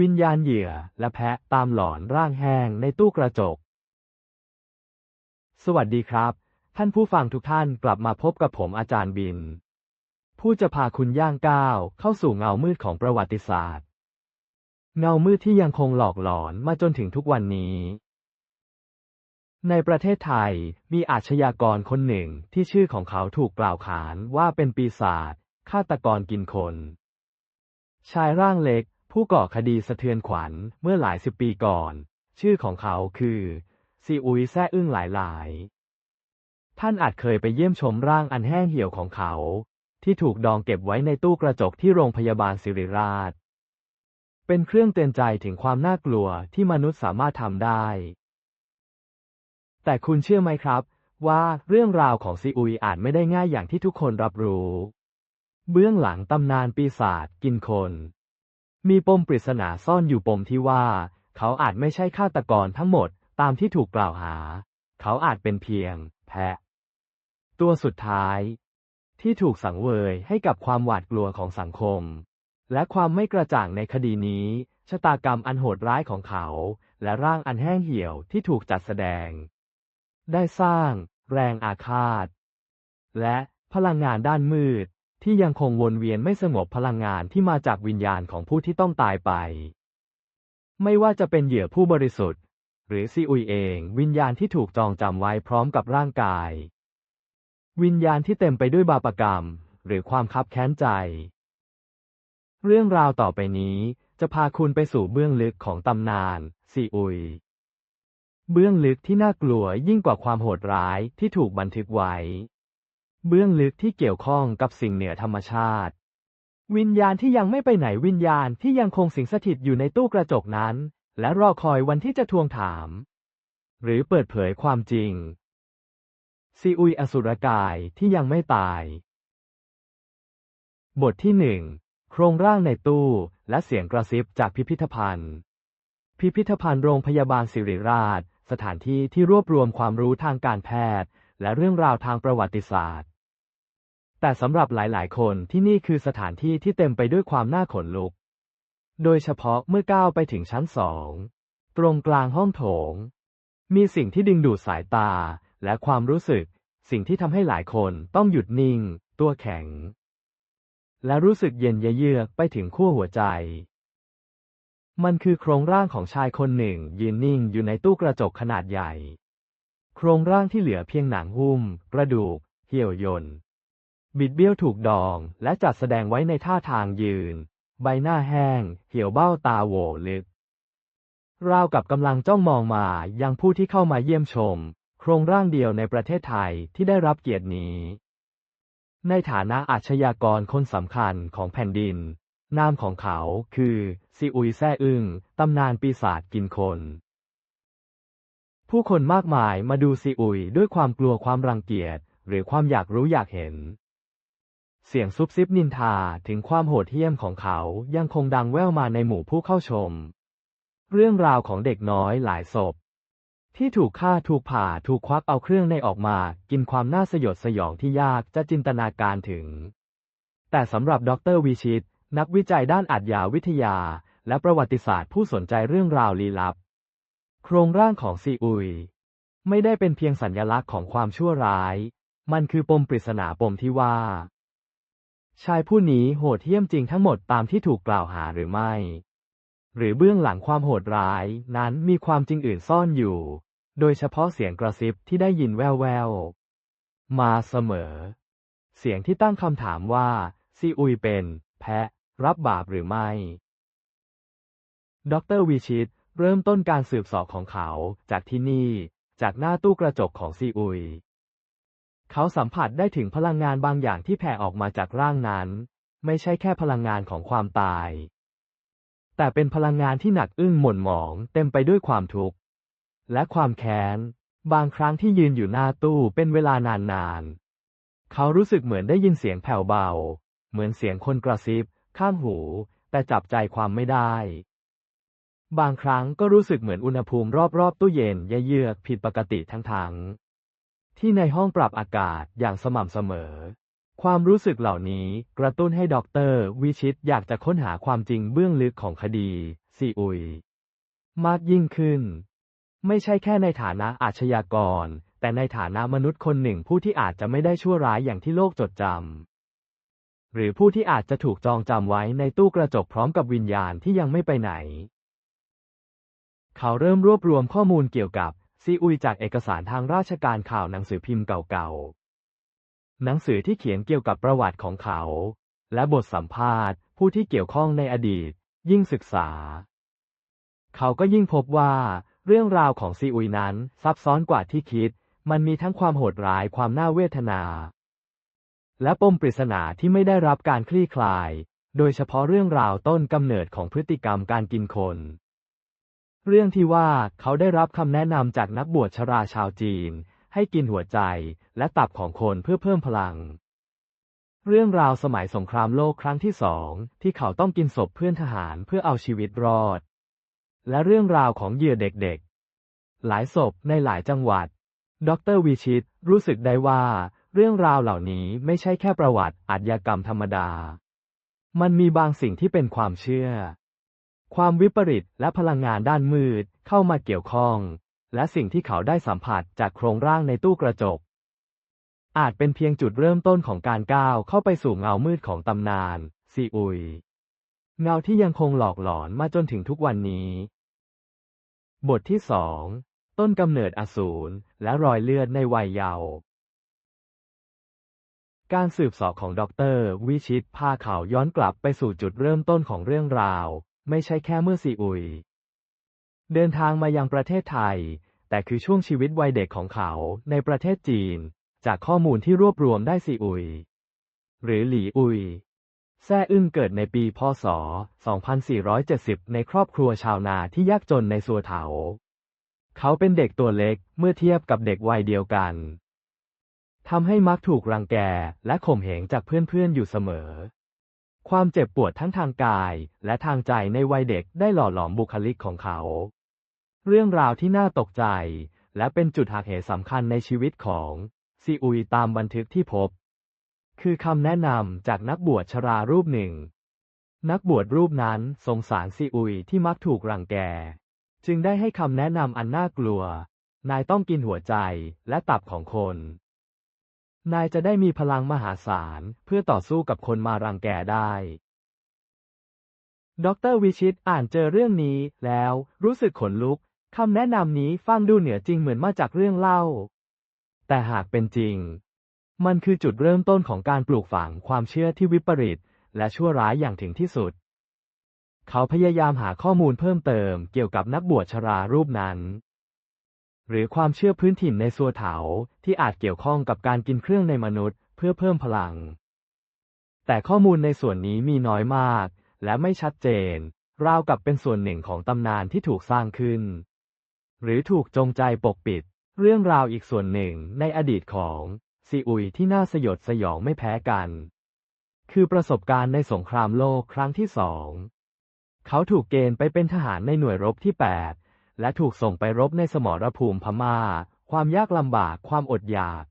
วิญญาณเหยื่อและแพะตามหลอนร่างแห้งในตู้กระจก สวัสดีครับ ท่านผู้ฟังทุกท่านกลับมาพบกับผมอาจารย์บิน ผู้จะพาคุณย่างก้าวเข้าสู่เงามืดของประวัติศาสตร์ เงามืดที่ยังคงหลอกหลอนมาจนถึงทุกวันนี้ ในประเทศไทยมีอาชญากรคนหนึ่งที่ชื่อของเขาถูกกล่าวขานว่าเป็นปีศาจฆาตกรกินคน ชายร่างเล็ก ผู้ก่อคดีสะเทือนขวัญเมื่อหลายสิบปีก่อน ชื่อของเขาคือซีอุยแซ่อึ้งหลายๆท่านอาจเคยไปเยี่ยมชมร่างอันแห้งเหี่ยวของเขา ที่ถูกดองเก็บไว้ในตู้กระจกที่โรงพยาบาลสิริราช เป็นเครื่องเตือนใจถึงความน่ากลัวที่มนุษย์สามารถทำได้ แต่คุณเชื่อไหมครับ ว่าเรื่องราวของซีอุยอาจไม่ได้ง่ายอย่างที่ทุกคนรับรู้ เบื้องหลังตำนานปีศาจกินคน มีปมปริศนาซ่อนอยู่ปมที่ว่า เขาอาจไม่ใช่ฆาตกรทั้งหมดตามที่ถูกกล่าวหา เขาอาจเป็นเพียง แพะ ตัวสุดท้าย ที่ถูกสังเวยให้กับความหวาดกลัวของสังคม และความไม่กระจ่างในคดีนี้ ชะตากรรมอันโหดร้ายของเขา และร่างอันแห้งเหี่ยวที่ถูกจัดแสดง ได้สร้าง แรงอาฆาต และพลังงานด้านมืด ที่ยังคงวนเวียนไม่สงบพลังงานที่มาจากวิญญาณของผู้ที่ต้องตายไป ไม่ว่าจะเป็นเหยื่อผู้บริสุทธิ์ หรือซีอุยเองวิญญาณที่ถูกจองจำไว้พร้อมกับร่างกาย วิญญาณที่เต็มไปด้วยบาปกรรม หรือความคับแค้นใจ เรื่องราวต่อไปนี้จะพาคุณไปสู่เบื้องลึกของตำนานซีอุย เบื้องลึกที่น่ากลัวยิ่งกว่าความโหดร้ายที่ถูกบันทึกไว้ เบื้องลึกที่เกี่ยวข้องกับสิ่งเหนือธรรมชาติ วิญญาณที่ยังไม่ไปไหนวิญญาณที่ยังคงสิงสถิตอยู่ในตู้กระจกนั้น และรอคอยวันที่จะทวงถาม หรือเปิดเผยความจริงซีอุยอสุรกายที่ยังไม่ตาย บทที่หนึ่งโครงร่างในตู้และเสียงกระซิบจากพิพิธภัณฑ์ พิพิธภัณฑ์โรงพยาบาลสิริราช สถานที่ที่รวบรวมความรู้ทางการแพทย์ และเรื่องราวทางประวัติศาสตร์ แต่สำหรับหลาย ๆ คนที่นี่คือสถานที่ที่เต็มไปด้วยความน่าขนลุก โดยเฉพาะเมื่อก้าวไปถึงชั้นสอง ตรงกลางห้องโถง มีสิ่งที่ดึงดูดสายตาและความรู้สึก สิ่งที่ทำให้หลายคนต้องหยุดนิ่ง ตัวแข็ง และรู้สึกเย็นเยือกไปถึงขั้วหัวใจ มันคือโครงร่างของชายคนหนึ่งยืนนิ่งอยู่ในตู้กระจกขนาดใหญ่ โครงร่างที่เหลือเพียงหนังหุ้ม กระดูก เหี่ยวยน บิดเบี้ยวถูกดองและจัดแสดงไว้ในท่าทางยืน ใบหน้าแห้ง เหี่ยวเบ้าตาโหวลึก ราวกับกำลังจ้องมองมายังผู้ที่เข้ามาเยี่ยมชม โครงร่างเดียวในประเทศไทยที่ได้รับเกียรตินี้ ในฐานะอาชญากรคนสำคัญของแผ่นดิน นามของเขาคือซีอุยแซ่อึ้งตำนานปีศาจกินคนผู้คนมากมายมาดูซีอุยด้วยความกลัวความรังเกียจหรือความอยากรู้อยากเห็น เสียงซุบซิบนินทาถึงความโหดเหี้ยมของเขายังคงดังแว่วมาในหมู่ผู้เข้าชม เรื่องราวของเด็กน้อยหลายศพ ที่ถูกฆ่าถูกผ่าถูกควักเอาเครื่องในออกมา กินความน่าสยดสยองที่ยากจะจินตนาการถึง แต่สำหรับดรวิชิต นักวิจัยด้านอัจยาวิทยา และประวัติศาสตร์ผู้สนใจเรื่องราวลี้ลับ โครงร่างของซีอุย ไม่ได้เป็นเพียงสัญญลักษณ์ของความชั่วร้าย มันคือปมปริศนาปมที่ว่า ชายผู้นี้โหดเหี้ยมจริงทั้งหมดตามที่ถูกกล่าวหาหรือไม่ หรือเบื้องหลังความโหดร้ายนั้นมีความจริงอื่นซ่อนอยู่ โดยเฉพาะเสียงกระซิบที่ได้ยินแว่วๆ มาเสมอ เสียงที่ตั้งคำถามว่า ซีอุยเป็น แพะ รับบาปหรือไม่ ดรวิชิตเริ่มต้นการสืบสอบของเขาจากที่นี่ จากหน้าตู้กระจกของซีอุย เขาสัมผัสได้ถึงพลังงานบางอย่างที่แผ่ออกมาจากร่างนั้น ไม่ใช่แค่พลังงานของความตาย แต่เป็นพลังงานที่หนักอึ้งหม่นหมอง เต็มไปด้วยความทุกข์ และความแค้น บางครั้งที่ยืนอยู่หน้าตู้เป็นเวลานานๆเขารู้สึกเหมือนได้ยินเสียงแผ่วเบา เหมือนเสียงคนกระซิบ ข้างหู แต่จับใจความไม่ได้ บางครั้งก็รู้สึกเหมือนอุณหภูมิรอบๆตู้เย็นเยือกผิดปกติทั้งๆ ที่ในห้องปรับอากาศอย่างสม่ำเสมอ ความรู้สึกเหล่านี้กระตุ้นให้ด็อกเตอร์วิชิตอยากจะค้นหาความจริงเบื้องลึกของคดีซีอุย มากยิ่งขึ้น ไม่ใช่แค่ในฐานะอาชญากร แต่ในฐานะมนุษย์คนหนึ่งผู้ที่อาจจะไม่ได้ชั่วร้ายอย่างที่โลกจดจำหรือผู้ที่อาจจะถูกจองจำไว้ในตู้กระจกพร้อมกับวิญญาณที่ยังไม่ไปไหน เขาเริ่มรวบรวมข้อมูลเกี่ยวกับ ซีอุยจากเอกสารทางราชการข่าวหนังสือพิมพ์เก่าๆ หนังสือที่เขียนเกี่ยวกับประวัติของเขา และบทสัมภาษณ์ ผู้ที่เกี่ยวข้องในอดีต ยิ่งศึกษา เขาก็ยิ่งพบว่า เรื่องราวของซีอุยนั้นซับซ้อนกว่าที่คิด มันมีทั้งความโหดร้ายความน่าเวทนา และปมปริศนาที่ไม่ได้รับการคลี่คลาย โดยเฉพาะเรื่องราวต้นกำเนิดของพฤติกรรมการกินคน เรื่องที่ว่าเขาได้รับคำแนะนำจากนักบวชชราชาวจีน ให้กินหัวใจและตับของคนเพื่อเพิ่มพลัง เรื่องราวสมัยสงครามโลกครั้งที่สองที่เขาต้องกินศพเพื่อนทหารเพื่อเอาชีวิตรอด และเรื่องราวของเหยื่อเด็กๆ หลายศพในหลายจังหวัด ดรวิชิตรู้สึกได้ว่า เรื่องราวเหล่านี้ไม่ใช่แค่ประวัติอาชญากรรมธรรมดา มันมีบางสิ่งที่เป็นความเชื่อ ความวิปริตและพลังงานด้านมืดเข้ามาเกี่ยวข้อง และสิ่งที่เขาได้สัมผัสจากโครงร่างในตู้กระจก อาจเป็นเพียงจุดเริ่มต้นของการก้าวเข้าไปสู่เงามืดของตำนาน ซีอุย เงาที่ยังคงหลอกหลอนมาจนถึงทุกวันนี้ บทที่สองต้นกำเนิดอสูรและรอยเลือดในวัยเยาว์การสืบสอบของดรวิชิตพาเขาย้อนกลับไปสู่จุดเริ่มต้นของเรื่องราว ไม่ใช่แค่เมื่อซีอุย เดินทางมายังประเทศไทย แต่คือช่วงชีวิตวัยเด็กของเขาในประเทศจีน จากข้อมูลที่รวบรวมได้ซีอุย หรือหลีอุย แซ่อึ้งเกิดในปี พศ 2470 ในครอบครัวชาวนาที่ยากจนในสัวเถา เขาเป็นเด็กตัวเล็กเมื่อเทียบกับเด็กวัยเดียวกันทำให้มักถูกรังแกและข่มเหงจากเพื่อนๆอยู่เสมอ ความเจ็บปวดทั้งทางกายและทางใจในวัยเด็กได้หล่อหลอมบุคลิกของเขา เรื่องราวที่น่าตกใจ และเป็นจุดหักเหสำคัญในชีวิตของซีอุยตามบันทึกที่พบ คือคำแนะนำจากนักบวชชรารูปหนึ่ง นักบวชรูปนั้นสงสารซีอุยที่มักถูกรังแก จึงได้ให้คำแนะนำอันน่ากลัว นายต้องกินหัวใจและตับของคน นายจะได้มีพลังมหาศาลเพื่อต่อสู้กับคนมารังแกได้ ดรวิชิตอ่านเจอเรื่องนี้แล้วรู้สึกขนลุก คำแนะนำนี้ฟังดูเหนือจริงเหมือนมาจากเรื่องเล่า แต่หากเป็นจริง มันคือจุดเริ่มต้นของการปลูกฝังความเชื่อที่วิปริต และชั่วร้ายอย่างถึงที่สุด เขาพยายามหาข้อมูลเพิ่มเติมเกี่ยวกับนักบวชชรารูปนั้น หรือความเชื่อพื้นถิ่นในสัวเถาที่อาจเกี่ยวข้องกับการกินเครื่องในมนุษย์ เพื่อเพิ่มพลัง แต่ข้อมูลในส่วนนี้มีน้อยมาก และไม่ชัดเจน ราวกับเป็นส่วนหนึ่งของตำนานที่ถูกสร้างขึ้น หรือถูกจงใจปกปิด เรื่องราวอีกส่วนหนึ่งในอดีตของซีอุยที่น่าสยดสยองไม่แพ้กัน คือประสบการณ์ในสงครามโลกครั้งที่สอง เขาถูกเกณฑ์ไปเป็นทหารในหน่วยรบที่ 8 และถูกส่งไปรบในสมรภูมิพม่า ความยากลำบาก ความอดอยาก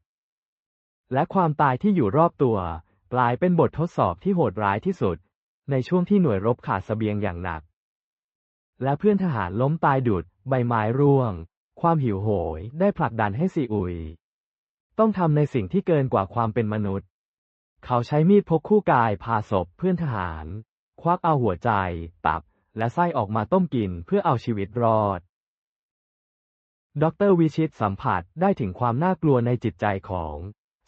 และความตายที่อยู่รอบตัว กลายเป็นบททดสอบที่โหดร้ายที่สุด ในช่วงที่หน่วยรบขาดเสบียงอย่างหนัก และเพื่อนทหารล้มตายดุด ใบไม้ร่วง ความหิวโหยได้ผลักดันให้ซีอุย ต้องทำในสิ่งที่เกินกว่าความเป็นมนุษย์ เขาใช้มีดพกคู่กายพาศพเพื่อนทหาร ควักเอาหัวใจ ตับและไส้ออกมาต้มกินเพื่อเอาชีวิตรอด ดรวิชิตสัมผัสได้ถึงความน่ากลัวในจิตใจของ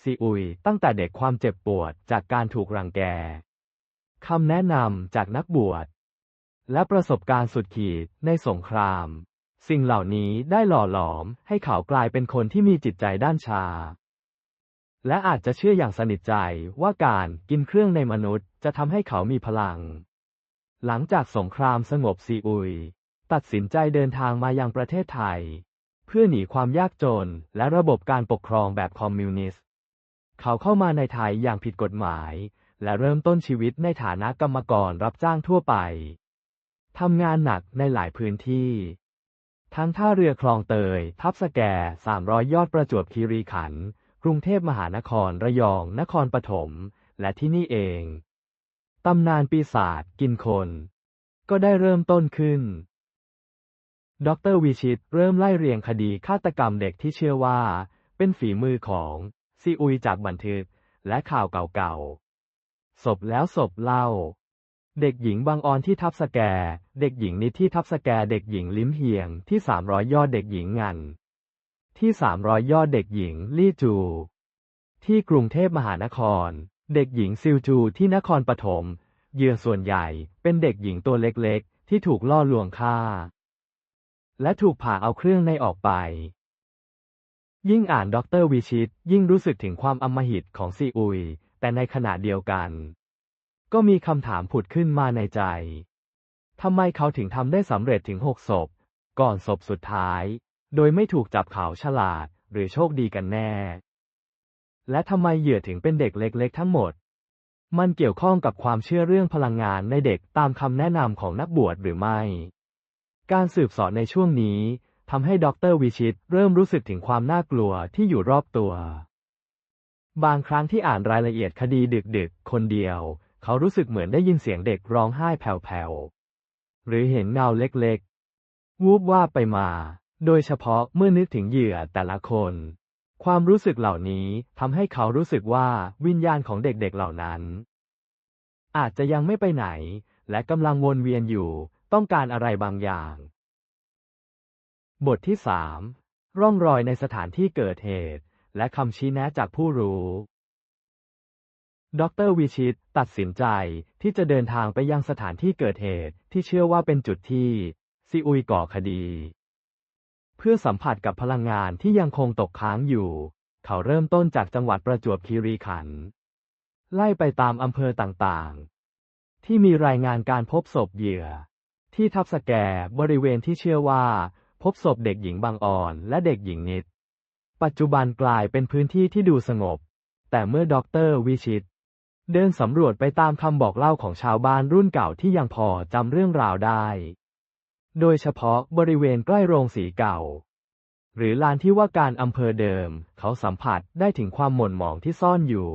ซีอุยตั้งแต่เด็กความเจ็บปวดจากการถูกรังแก คำแนะนำจากนักบวช และประสบการณ์สุดขีดในสงคราม สิ่งเหล่านี้ได้หล่อหลอมให้เขากลายเป็นคนที่มีจิตใจด้านชา และอาจจะเชื่ออย่างสนิทใจว่าการกินเครื่องในมนุษย์จะทำให้เขามีพลัง หลังจากสงครามสงบซีอุย ตัดสินใจเดินทางมายังประเทศไทย เพื่อหนีความยากจนและระบบการปกครองแบบคอมมิวนิสต์ เขาเข้ามาในไทยอย่างผิดกฎหมาย และเริ่มต้นชีวิตในฐานะกรรมกรรับจ้างทั่วไป ทำงานหนักในหลายพื้นที่ ทั้งท่าเรือคลองเตย ทับสแก 300 ยอดประจวบคีรีขันธ์ กรุงเทพมหานคร ระยอง นครปฐม และที่นี่เอง ตำนานปีศาจกินคน ก็ได้เริ่มต้นขึ้น ดรวิชิตเริ่มไล่เรียงคดีฆาตกรรมเด็กที่เชื่อว่า เป็นฝีมือของซีอุยจากบันทึกและข่าวเก่าๆ ศพแล้วศพเล่า เด็กหญิงบางออนที่ทับสแก เด็กหญิงนิดที่ทับสแก เด็กหญิงลิ้มเฮียงที่สามร้อยยอดเด็กหญิงงัน ที่สามร้อยยอดเด็กหญิงลี่จู ที่กรุงเทพมหานคร เด็กหญิงซิวจูที่นครปฐมเหยื่อส่วนใหญ่เป็นเด็กหญิงตัวเล็กๆ ที่ถูกล่อลวงฆ่า และถูกผ่าเอาเครื่องในออกไป ยิ่งอ่านด็อกเตอร์วิชิต ยิ่งรู้สึกถึงความอำมหิตของซีอุย แต่ในขณะเดียวกัน ก็มีคำถามผุดขึ้นมาในใจ ทำไมเขาถึงทำได้สำเร็จถึงหกศพ ก่อนศพสุดท้าย โดยไม่ถูกจับเขาฉลาดหรือโชคดีกันแน่ และทำไมเหยื่อถึงเป็นเด็กเล็กๆทั้งหมด มันเกี่ยวข้องกับความเชื่อเรื่องพลังงานในเด็กตามคำแนะนำของนักบวชหรือไม่ การสืบสอบในช่วงนี้ทำให้ดรวิชิตเริ่มรู้สึกถึงความน่ากลัวที่อยู่รอบตัว บางครั้งที่อ่านรายละเอียดคดีดึกๆ คนเดียว เขารู้สึกเหมือนได้ยินเสียงเด็กร้องไห้แผ่วๆ หรือเห็นเงาเล็กๆ วูบว่าไปมา โดยเฉพาะเมื่อนึกถึงเหยื่อแต่ละคน ความรู้สึกเหล่านี้ทำให้เขารู้สึกว่าวิญญาณของเด็กๆเหล่านั้น อาจจะยังไม่ไปไหนและกำลังวนเวียนอยู่ ต้องการอะไรบางอย่าง บทที่สามร่องรอยในสถานที่เกิดเหตุ และคำชี้แนะจากผู้รู้ ดรวิชิตตัดสินใจที่จะเดินทางไปยังสถานที่เกิดเหตุที่เชื่อว่าเป็นจุดที่ซีอุยก่อคดี เพื่อสัมผัสกับพลังงานที่ยังคงตกค้างอยู่ เขาเริ่มต้นจากจังหวัดประจวบคีรีขันธ์ไล่ไปตามอำเภอต่างๆ ที่มีรายงานการพบศพเหยื่อ ที่ทับสแกบริเวณที่เชื่อว่า พบศพเด็กหญิงบางอ่อนและเด็กหญิงนิด ปัจจุบันกลายเป็นพื้นที่ที่ดูสงบ แต่เมื่อด็อกเตอร์วิชิต เดินสำรวจไปตามคำบอกเล่าของชาวบ้านรุ่นเก่าที่ยังพอจำเรื่องราวได้ โดยเฉพาะบริเวณใกล้โรงสีเก่า หรือลานที่ว่าการอำเภอเดิม เขาสัมผัสได้ถึงความหม่นหมองที่ซ่อนอยู่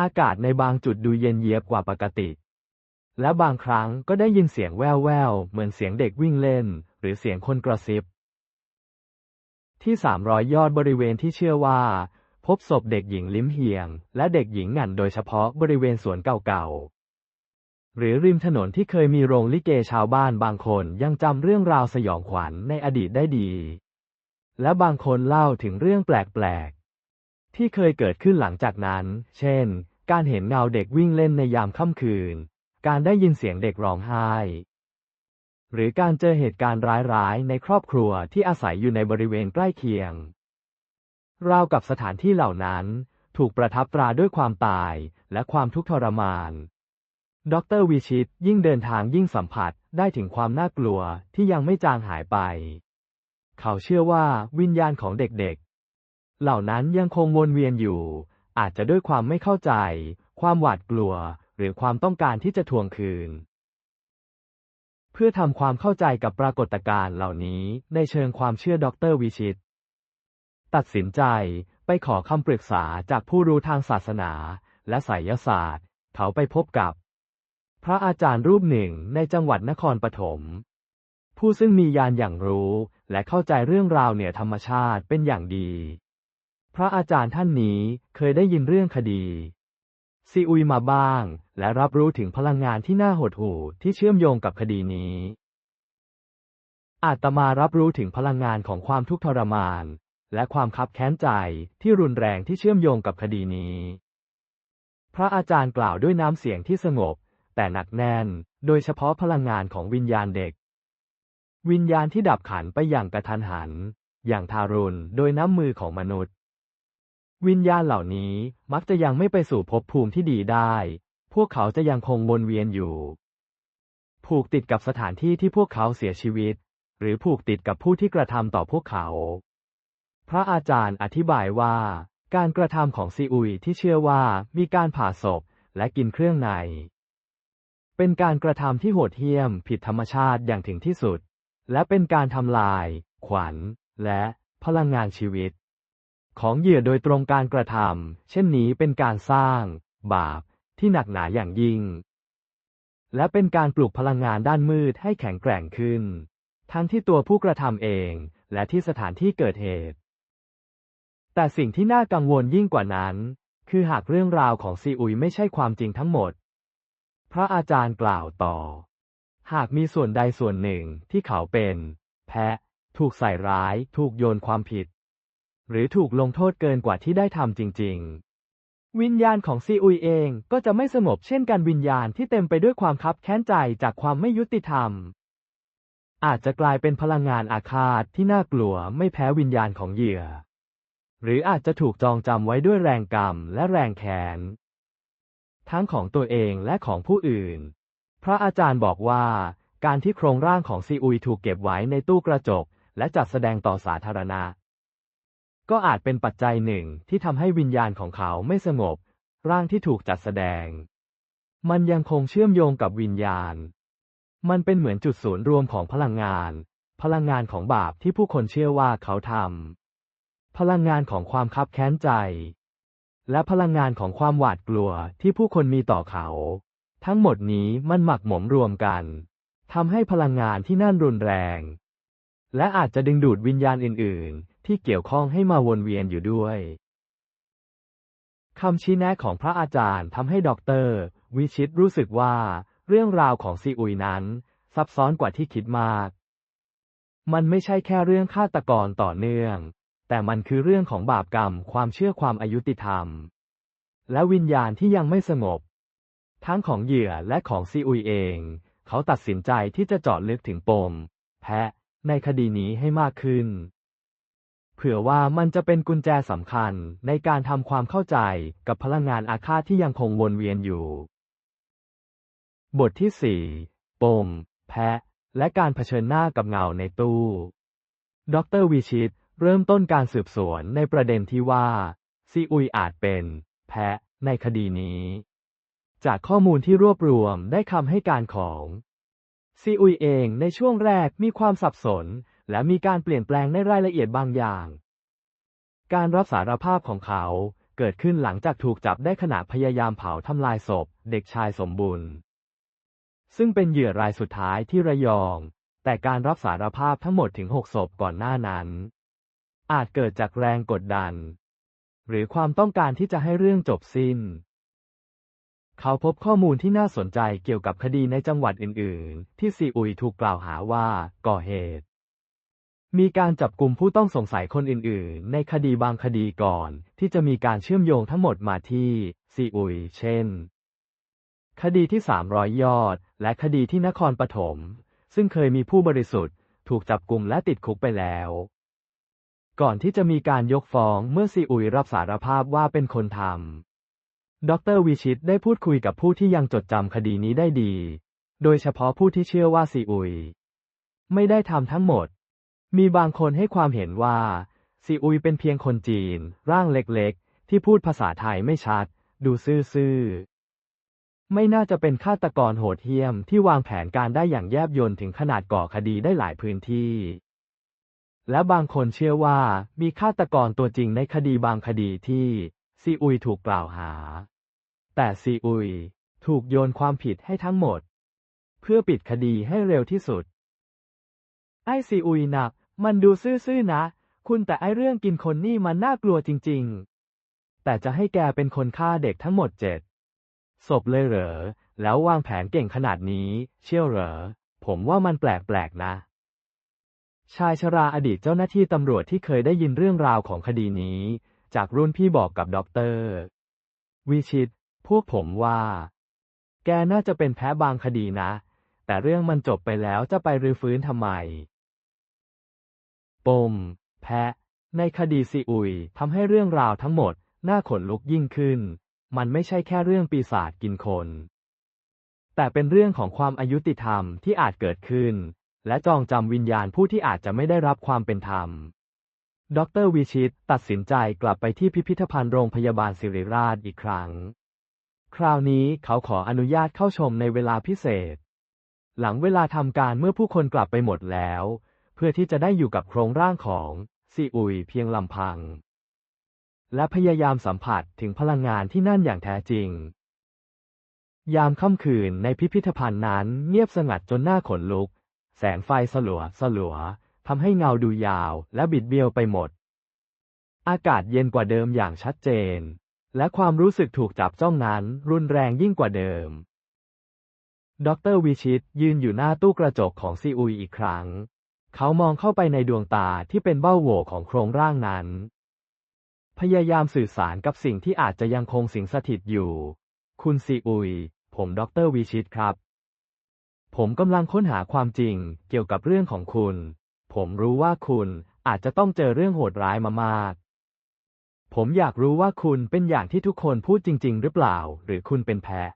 อากาศในบางจุดดูเย็นเยียบกว่าปกติ และบางครั้งก็ได้ยินเสียงแว่วๆ เหมือนเสียงเด็กวิ่งเล่น หรือเสียงคนกระซิบ ที่สามรอยยอดบริเวณที่เชื่อว่า พบศพเด็กหญิงลิ้มเฮียง และเด็กหญิงหงันโดยเฉพาะบริเวณสวนเก่าๆ หรือริมถนนที่เคยมีโรงลิเกชาวบ้านบางคนยังจำเรื่องราวสยองขวัญในอดีตได้ดี และบางคนเล่าถึงเรื่องแปลกๆ ที่เคยเกิดขึ้นหลังจากนั้น เช่น การเห็นเงาเด็กวิ่งเล่นในยามค่ำคืน การได้ยินเสียงเด็กร้องไห้ หรือการเจอเหตุการณ์ร้ายๆ ในครอบครัวที่อาศัยอยู่ในบริเวณใกล้เคียง ราวกับสถานที่เหล่านั้น ถูกประทับตราด้วยความตายและความทุกข์ทรมาน ดรวิชิตยิ่งเดินทางยิ่งสัมผัสได้ถึงความน่ากลัวที่ยังไม่จางหายไป เขาเชื่อว่าวิญญาณของเด็กๆ เหล่านั้นยังคงวนเวียนอยู่ อาจจะด้วยความไม่เข้าใจ ความหวาดกลัว หรือความต้องการที่จะทวงคืน เพื่อทำความเข้าใจกับปรากฏการณ์เหล่านี้ในเชิงความเชื่อดรวิชิต ตัดสินใจไปขอคำปรึกษาจากผู้รู้ทางศาสนาและไสยศาสตร์ เขาไปพบกับ พระอาจารย์รูปหนึ่งในจังหวัดนครปฐมผู้ซึ่งมีญาณอย่างรู้และเข้าใจเรื่องราวเหนือธรรมชาติเป็นอย่างดี พระอาจารย์ท่านนี้เคยได้ยินเรื่องคดี ซีอุยมาบ้าง และรับรู้ถึงพลังงานที่น่าหดหู่ที่เชื่อมโยงกับคดีนี้ อาตมารับรู้ถึงพลังงานของความทุกข์ทรมาน และความคับแค้นใจที่รุนแรงที่เชื่อมโยงกับคดีนี้ พระอาจารย์กล่าวด้วยน้ำเสียงที่สงบ แต่หนักแน่น โดยเฉพาะพลังงานของวิญญาณเด็ก วิญญาณที่ดับขันไปอย่างกระทันหัน อย่างทารุณโดยน้ำมือของมนุษย์ วิญญาณเหล่านี้มักจะยังไม่ไปสู่ภพภูมิที่ดีได้ พวกเขาจะยังคงวนเวียนอยู่ ผูกติดกับสถานที่ที่พวกเขาเสียชีวิต หรือผูกติดกับผู้ที่กระทำต่อพวกเขา พระอาจารย์อธิบายว่า การกระทำของซีอุยที่เชื่อว่ามีการผ่าศพและกินเครื่องใน เป็นการกระทำที่โหดเหี้ยมผิดธรรมชาติอย่างถึงที่สุด และเป็นการทำลาย ขวัญ และพลังงานชีวิต ของเหยื่อโดยตรงการกระทำเช่นนี้เป็นการสร้าง บาป ที่หนักหนาอย่างยิ่ง และเป็นการปลุกพลังงานด้านมืดให้แข็งแกร่งขึ้น ทั้งที่ตัวผู้กระทำเองและที่สถานที่เกิดเหตุ แต่สิ่งที่น่ากังวลยิ่งกว่านั้น คือหากเรื่องราวของซีอุยไม่ใช่ความจริงทั้งหมด พระอาจารย์กล่าวต่อ หากมีส่วนใดส่วนหนึ่งที่เขาเป็น แพะ ถูกใส่ร้าย ถูกโยนความผิด หรือถูกลงโทษเกินกว่าที่ได้ทำจริง ๆ วิญญาณของซีอุยเองก็จะไม่สงบเช่นกันวิญญาณที่เต็มไปด้วยความคับแค้นใจจากความไม่ยุติธรรม อาจจะกลายเป็นพลังงานอาฆาตที่น่ากลัวไม่แพ้วิญญาณของเหยื่อ หรืออาจจะถูกจองจำไว้ด้วยแรงกรรมและแรงแค้นทั้งของตัวเองและของผู้อื่น พระอาจารย์บอกว่า การที่โครงร่างของซีอุยถูกเก็บไว้ในตู้กระจก และจัดแสดงต่อสาธารณะ ก็อาจเป็นปัจจัยหนึ่งที่ทำให้วิญญาณของเขาไม่สงบ ร่างที่ถูกจัดแสดง มันยังคงเชื่อมโยงกับวิญญาณ มันเป็นเหมือนจุดศูนย์รวมของพลังงาน พลังงานของบาปที่ผู้คนเชื่อว่าเขาทำพลังงานของความคับแค้นใจ และพลังงานของความหวาดกลัวที่ผู้คนมีต่อเขา ทั้งหมดนี้มันหมักหมมรวมกันทำให้พลังงานที่นั่นรุนแรง และอาจจะดึงดูดวิญญาณอื่น ๆ ที่เกี่ยวข้องให้มาวนเวียนอยู่ด้วยคำชี้แนะของพระอาจารย์ทำให้ด็อกเตอร์ วิชิตรู้สึกว่า เรื่องราวของซีอุยนั้น ซับซ้อนกว่าที่คิดมาก มันไม่ใช่แค่เรื่องฆาตกรต่อเนื่อง แต่มันคือเรื่องของบาปกรรม ความเชื่อความอายุติธรรม และวิญญาณที่ยังไม่สงบ ทั้งของเหยื่อและของซีอุยเอง เขาตัดสินใจที่จะเจาะลึกถึงปม แพะในคดีนี้ให้มากขึ้น ผื่อว่ามันจะเป็นกุญแจสำคัญในการทำความเข้าใจกับพลังงานอาฆาตที่ยังคงวนเวียนอยู่ บทที่สี่ปม แพะ และการเผชิญหน้ากับเงาในตู้ ดรวิชิตเริ่มต้นการสืบสวนในประเด็นที่ว่า ซีอุยอาจเป็น แพะ ในคดีนี้ จากข้อมูลที่รวบรวมได้คำให้การของ ซีอุยเองในช่วงแรกมีความสับสน และมีการเปลี่ยนแปลงในรายละเอียดบางอย่าง การรับสารภาพของเขาเกิดขึ้นหลังจากถูกจับได้ขณะพยายามเผาทำลายศพ เด็กชายสมบุญ ซึ่งเป็นเหยื่อรายสุดท้ายที่ระยอง แต่การรับสารภาพทั้งหมดถึงหกศพก่อนหน้านั้น อาจเกิดจากแรงกดดัน หรือความต้องการที่จะให้เรื่องจบสิ้น เขาพบข้อมูลที่น่าสนใจเกี่ยวกับคดีในจังหวัดอื่น ๆ ที่ซีอุยถูกกล่าวหาว่าก่อเหตุ มีการจับกลุ่มผู้ต้องสงสัยคนอื่น ๆ ในคดีบางคดีก่อน ที่จะมีการเชื่อมโยงทั้งหมดมาที่ซีอุย เช่น คดีที่ 300 ยอด และคดีที่นครปฐม ซึ่งเคยมีผู้บริสุทธิ์ ถูกจับกลุ่มและติดคุกไปแล้ว ก่อนที่จะมีการยกฟ้องเมื่อซีอุยรับสารภาพว่าเป็นคนทำ ดรวิชิตได้พูดคุยกับผู้ที่ยังจดจำคดีนี้ได้ดี โดยเฉพาะผู้ที่เชื่อว่าซีอุย ไม่ได้ทำทั้งหมด มีบางคนให้ความเห็นว่าซีอุยเป็นเพียงคนจีน ร่างเล็กๆ ที่พูดภาษาไทยไม่ชัด ดูซื่อๆ ไม่น่าจะเป็นฆาตกรโหดเหี้ยมที่วางแผนการได้อย่างแยบยลถึงขนาดก่อคดีได้หลายพื้นที่ และบางคนเชื่อว่ามีฆาตกรตัวจริงในคดีบางคดีที่ซีอุยถูกกล่าวหา แต่ซีอุยถูกโยนความผิดให้ทั้งหมด เพื่อปิดคดีให้เร็วที่สุด ไอซีอุยหนัก มันดูซื่อๆนะ คุณแต่ไอเรื่องกินคนนี่มันน่ากลัวจริง ๆ แต่จะให้แกเป็นคนฆ่าเด็กทั้งหมดเจ็ดศพเลยเหรอ แล้ววางแผนเก่งขนาดนี้ เชี่ยวเหรอ ผมว่ามันแปลกๆนะ ชายชราอดีตเจ้าหน้าที่ตำรวจที่เคยได้ยินเรื่องราวของคดีนี้ จากรุ่นพี่บอกกับด็อกเตอร์ วิชิต พวกผมว่า แกน่าจะเป็นแพ้บางคดีนะ แต่เรื่องมันจบไปแล้วจะไปรื้อฟื้นทำไม ปม แพะ ในคดีซีอุยทำให้เรื่องราวทั้งหมดน่าขนลุกยิ่งขึ้น มันไม่ใช่แค่เรื่องปีศาจกินคน แต่เป็นเรื่องของความอายุติธรรมที่อาจเกิดขึ้น และจองจำวิญญาณผู้ที่อาจจะไม่ได้รับความเป็นธรรม ดรวิชิตตัดสินใจกลับไปที่พิพิธภัณฑ์โรงพยาบาลศิริราชอีกครั้ง คราวนี้เขาขออนุญาตเข้าชมในเวลาพิเศษ หลังเวลาทำการเมื่อผู้คนกลับไปหมดแล้ว พื่อที่จะได้อยู่กับโครงร่างของซีอุยเพียงลำพัง และพยายามสัมผัสถึงพลังงานที่นั่นอย่างแท้จริง ยามค่ำคืนในพิพิธภัณฑ์นั้นเงียบสงัดจนหน้าขนลุก แสงไฟสลัวสลัวทำให้เงาดูยาวและบิดเบี้ยวไปหมด อากาศเย็นกว่าเดิมอย่างชัดเจน และความรู้สึกถูกจับจ้องนั้นรุนแรงยิ่งกว่าเดิม ดรวิชิตยืนอยู่หน้าตู้กระจกของซีอุยอีกครั้ง เขามองเข้าไปในดวงตาที่เป็นเบ้าโหวของโครงร่างนั้น พยายามสื่อสารกับสิ่งที่อาจจะยังคงสิงสถิตอยู่ คุณซีอุย ผมด็อเตอร์วิชิตครับ ผมกำลังค้นหาความจริงเกี่ยวกับเรื่องของคุณ ผมรู้ว่าคุณอาจจะต้องเจอเรื่องโหดร้ายมามาก ผมอยากรู้ว่าคุณเป็นอย่างที่ทุกคนพูดจริง ๆ หรือเปล่า หรือคุณเป็นแพะ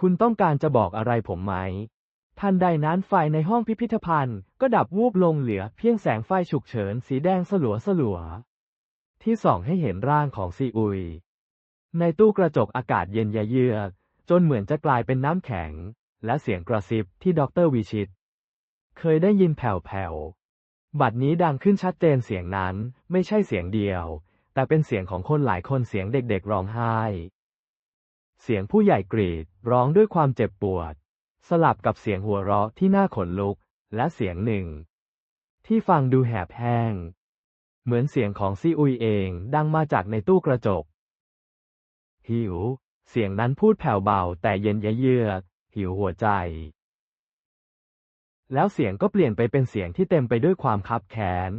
คุณต้องการจะบอกอะไรผมไหม ทันใดนั้นไฟในห้องพิพิธภัณฑ์ ก็ดับวูบลงเหลือเพียงแสงไฟฉุกเฉินสีแดงสลัวสลัวที่ส่องให้เห็นร่างของซีอุย ในตู้กระจกอากาศเย็นยะเยือกจนเหมือนจะกลายเป็นน้ำแข็ง และเสียงกระซิบที่ด็ออเตร์วิชิต เคยได้ยินแผ่วๆ บัดนี้ดังขึ้นชัดเจนเสียงนั้นไม่ใช่เสียงเดียว แต่เป็นเสียงของคนหลายคนเสียงเด็กๆร้องไห้ เสียงผู้ใหญ่กรีดร้องด้วยความเจ็บปวด สลับกับเสียงหัวเราะที่น่าขนลุก และเสียงหนึ่ง ที่ฟังดูแหบแห้ง เหมือนเสียงของซีอุยเองดังมาจากในตู้กระจก หิว เสียงนั้นพูดแผ่วเบาแต่เย็นเยือก หิวหัวใจ แล้วเสียงก็เปลี่ยนไปเป็นเสียงที่เต็มไปด้วยความคับแค้น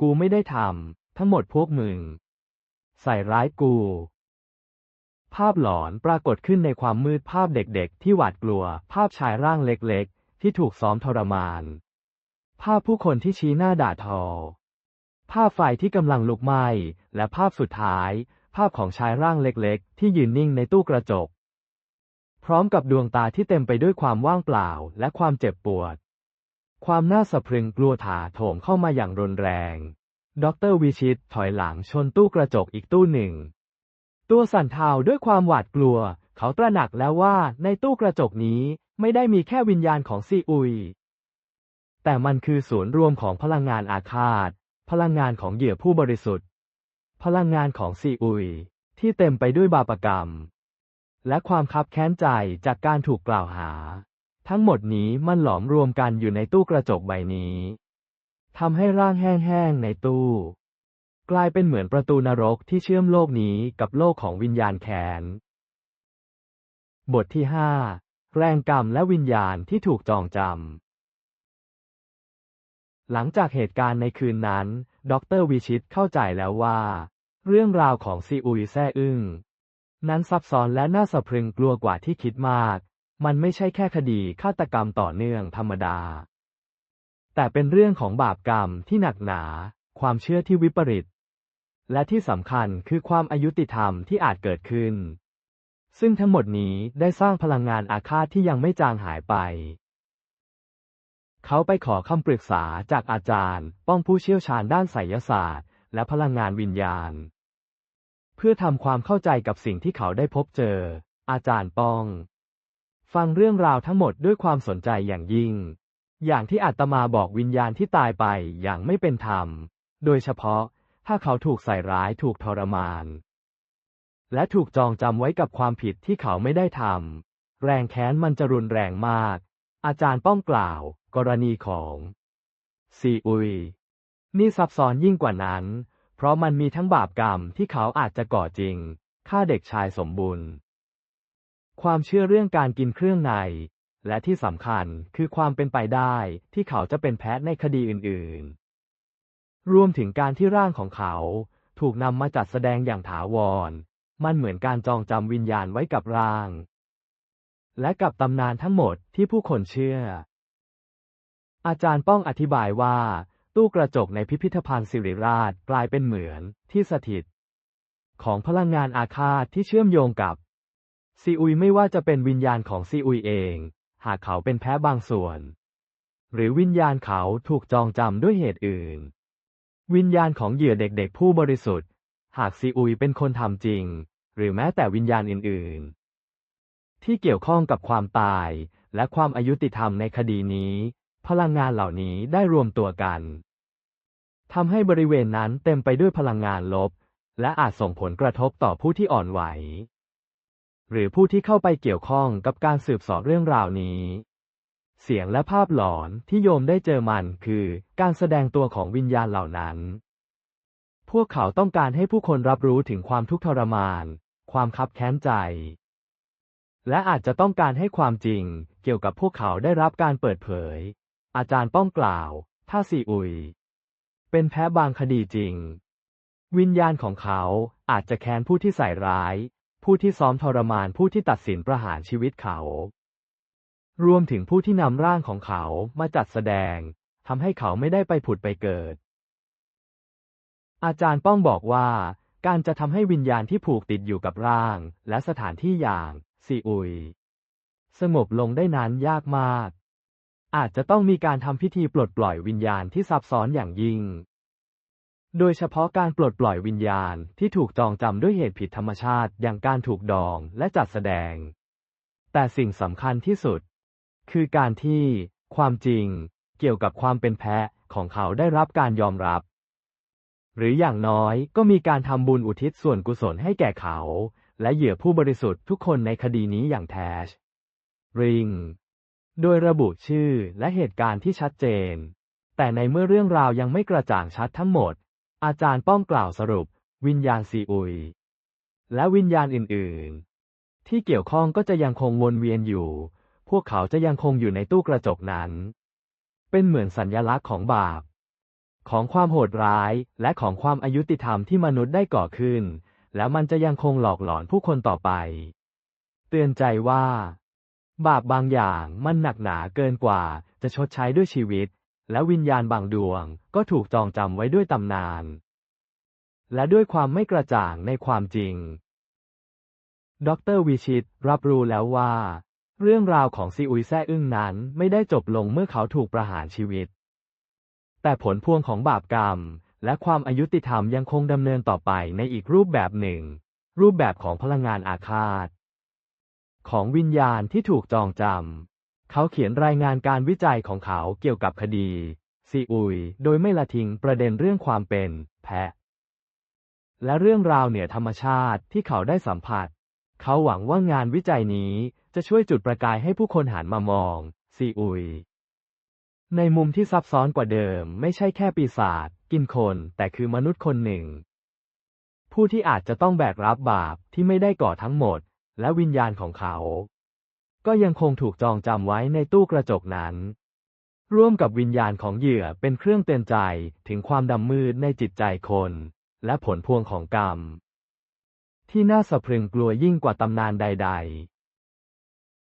กูไม่ได้ทำทั้งหมดพวกมึง ใส่ร้ายกู ภาพหลอนปรากฏขึ้นในความมืดภาพเด็กๆ ที่หวาดกลัว ภาพชายร่างเล็กๆ ที่ถูกซ้อมทรมาน ภาพผู้คนที่ชี้หน้าด่าทอ ภาพไฟที่กำลังลุกไหม้ และภาพสุดท้าย ภาพของชายร่างเล็กๆ ที่ยืนนิ่งในตู้กระจก พร้อมกับดวงตาที่เต็มไปด้วยความว่างเปล่าและความเจ็บปวด ความน่าสะพรึงกลัวถาโถมเข้ามาอย่างรุนแรง ดรวิชิตถอยหลังชนตู้กระจกอีกตู้หนึ่ง ตัวสั่นเทาด้วยความหวาดกลัว เขาตระหนักแล้วว่าในตู้กระจกนี้ไม่ได้มีแค่วิญญาณของซีอุย แต่มันคือศูนย์รวมของพลังงานอาฆาต พลังงานของเหยื่อผู้บริสุทธิ์ พลังงานของซีอุย ที่เต็มไปด้วยบาปกรรม และความคับแค้นใจจากการถูกกล่าวหา ทั้งหมดนี้มันหลอมรวมกันอยู่ในตู้กระจกใบนี้ทำให้ร่างแห้งๆในตู้ กลายเป็นเหมือนประตูนรกที่เชื่อมโลกนี้กับโลกของวิญญาณแค้น บทที่ห้าแรงกรรมและวิญญาณที่ถูกจองจำ หลังจากเหตุการณ์ในคืนนั้น ดรวิชิตเข้าใจแล้วว่า เรื่องราวของซีอุยแซ่อึ้งนั้นซับซ้อนและน่าสะพรึงกลัวกว่าที่คิดมาก มันไม่ใช่แค่คดีฆาตกรรมต่อเนื่องธรรมดา แต่เป็นเรื่องของบาปกรรมที่หนักหนา ความเชื่อที่วิปริต และที่สำคัญคือความอายุติธรรมที่อาจเกิดขึ้น ซึ่งทั้งหมดนี้ได้สร้างพลังงานอาฆาตที่ยังไม่จางหายไป เขาไปขอคำปรึกษาจากอาจารย์ ป้องผู้เชี่ยวชาญด้านไสยศาสตร์ และพลังงานวิญญาณ เพื่อทำความเข้าใจกับสิ่งที่เขาได้พบเจอ อาจารย์ป้อง ฟังเรื่องราวทั้งหมดด้วยความสนใจอย่างยิ่ง อย่างที่อาตมาบอกวิญญาณที่ตายไปอย่างไม่เป็นธรรม โดยเฉพาะ ถ้าเขาถูกใส่ร้ายถูกทรมาน และถูกจองจำไว้กับความผิดที่เขาไม่ได้ทำ แรงแค้นมันจะรุนแรงมาก อาจารย์ป้องกล่าว กรณีของซีอุย นี่ซับซ้อนยิ่งกว่านั้น เพราะมันมีทั้งบาปกรรมที่เขาอาจจะก่อจริงฆ่าเด็กชายสมบูรณ์ ความเชื่อเรื่องการกินเครื่องใน และที่สำคัญคือความเป็นไปได้ที่เขาจะเป็นแพะในคดีอื่นๆ รวมถึงการที่ร่างของเขา ถูกนำมาจัดแสดงอย่างถาวร มันเหมือนการจองจำวิญญาณไว้กับร่าง และกับตำนานทั้งหมดที่ผู้คนเชื่อ อาจารย์ป้องอธิบายว่า ตู้กระจกในพิพิธภัณฑ์สิริราชกลายเป็นเหมือนที่สถิต ของพลังงานอาฆาตที่เชื่อมโยงกับซีอุยไม่ว่าจะเป็นวิญญาณของซีอุยเอง หากเขาเป็นแพ้บางส่วน หรือวิญญาณเขาถูกจองจำด้วยเหตุอื่น วิญญาณของเหยื่อเด็กๆผู้บริสุทธิ์ หากซีอุยเป็นคนทำจริง หรือแม้แต่วิญญาณอื่นๆ ที่เกี่ยวข้องกับความตายและความอายุติธรรมในคดีนี้ พลังงานเหล่านี้ได้รวมตัวกันทำให้บริเวณนั้นเต็มไปด้วยพลังงานลบ และอาจส่งผลกระทบต่อผู้ที่อ่อนไหว หรือผู้ที่เข้าไปเกี่ยวข้องกับการสืบสอบเรื่องราวนี้ เสียงและภาพหลอนที่โยมได้เจอมันคือการแสดงตัวของวิญญาณเหล่านั้น พวกเขาต้องการให้ผู้คนรับรู้ถึงความทุกข์ทรมาน ความคับแค้นใจ และอาจจะต้องการให้ความจริงเกี่ยวกับพวกเขาได้รับการเปิดเผย อาจารย์ป้องกล่าวถ้าซีอุย เป็นแพ้บางคดีจริง วิญญาณของเขาอาจจะแค้นผู้ที่ใส่ร้าย ผู้ที่ซ้อมทรมานผู้ที่ตัดสินประหารชีวิตเขา รวมถึงผู้ที่นำร่างของเขามาจัดแสดงทำให้เขาไม่ได้ไปผุดไปเกิด อาจารย์ป้องบอกว่า การจะทำให้วิญญาณที่ผูกติดอยู่กับร่าง และสถานที่อย่างซีอุย สงบลงได้นั้นยากมาก อาจจะต้องมีการทำพิธีปลดปล่อยวิญญาณที่ซับซ้อนอย่างยิ่ง โดยเฉพาะการปลดปล่อยวิญญาณที่ถูกจองจำด้วยเหตุผิดธรรมชาติอย่างการถูกดองและจัดแสดง แต่สิ่งสำคัญที่สุด คือการที่ความจริงเกี่ยวกับความเป็นแพะของเขาได้รับการยอมรับ หรืออย่างน้อยก็มีการทำบุญอุทิศส่วนกุศลให้แก่เขา และเหยื่อผู้บริสุทธิ์ทุกคนในคดีนี้อย่างแท้ชริง โดยระบุชื่อและเหตุการณ์ที่ชัดเจน แต่ในเมื่อเรื่องราวยังไม่กระจ่างชัดทั้งหมด อาจารย์ป้อมกล่าวสรุป วิญญาณซีอุย และวิญญาณอื่น ๆ ที่เกี่ยวข้องก็จะยังคงวนเวียนอยู่ พวกเขาจะยังคงอยู่ในตู้กระจกนั้น เป็นเหมือนสัญญลักษณ์ของบาป ของความโหดร้าย และของความอายุติธรรมที่มนุษย์ได้ก่อขึ้น แล้วมันจะยังคงหลอกหลอนผู้คนต่อไป เตือนใจว่า บาปบางอย่างมันหนักหนาเกินกว่าจะชดใช้ด้วยชีวิต และวิญญาณบางดวงก็ถูกจองจำไว้ด้วยตำนาน และด้วยความไม่กระจ่างในความจริง ดรวิชิตรับรู้แล้วว่า เรื่องราวของซีอุยแซ่อึ้งนั้นไม่ได้จบลงเมื่อเขาถูกประหารชีวิต แต่ผลพวงของบาปกรรม และความอายุติธรรมยังคงดำเนินต่อไปในอีกรูปแบบหนึ่ง รูปแบบของพลังงานอาฆาต ของวิญญาณที่ถูกจองจำ เขาเขียนรายงานการวิจัยของเขาเกี่ยวกับคดีซีอุย โดยไม่ละทิ้งประเด็นเรื่องความเป็นแพะ และเรื่องราวเหนือธรรมชาติที่เขาได้สัมผัส เขาหวังว่างานวิจัยนี้ จะช่วยจุดประกายให้ผู้คนหันมามอง ซีอุย ในมุมที่ซับซ้อนกว่าเดิม ไม่ใช่แค่ปีศาจกินคน แต่คือมนุษย์คนหนึ่ง ผู้ที่อาจจะต้องแบกรับบาปที่ไม่ได้ก่อทั้งหมด และวิญญาณของเขา ก็ยังคงถูกจองจำไว้ในตู้กระจกนั้น ร่วมกับวิญญาณของเหยื่อเป็นเครื่องเตือนใจถึงความดำมืดในจิตใจคน และผลพวงของกรรมที่น่าสะพรึงกลัวยิ่งกว่าตำนานใดๆ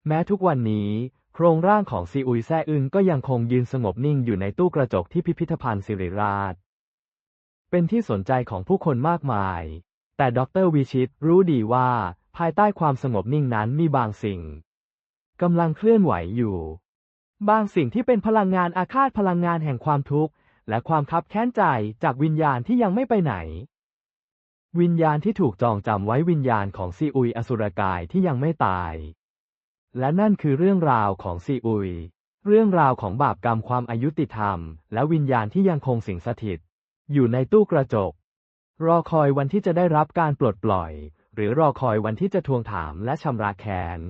แม้ทุกวันนี้ โครงร่างของซีอุยแซ่อึงก็ยังคงยืนสงบนิ่งอยู่ในตู้กระจกที่พิพิธภัณฑ์สิริราช เป็นที่สนใจของผู้คนมากมาย แต่ดรวิชิตรู้ดีว่า ภายใต้ความสงบนิ่งนั้นมีบางสิ่งกำลังเคลื่อนไหวอยู่ บางสิ่งที่เป็นพลังงานอาฆาตพลังงานแห่งความทุกข์ และความคับแค้นใจจากวิญญาณที่ยังไม่ไปไหน วิญญาณที่ถูกจองจำไว้วิญญาณของซีอุยอสุรกายที่ยังไม่ตาย และนั่นคือเรื่องราวของซีอุย เรื่องราวของบาปกรรมความอายุติธรรม และวิญญาณที่ยังคงสิงสถิต อยู่ในตู้กระจก รอคอยวันที่จะได้รับการปลดปล่อย หรือรอคอยวันที่จะทวงถามและชำระแค้น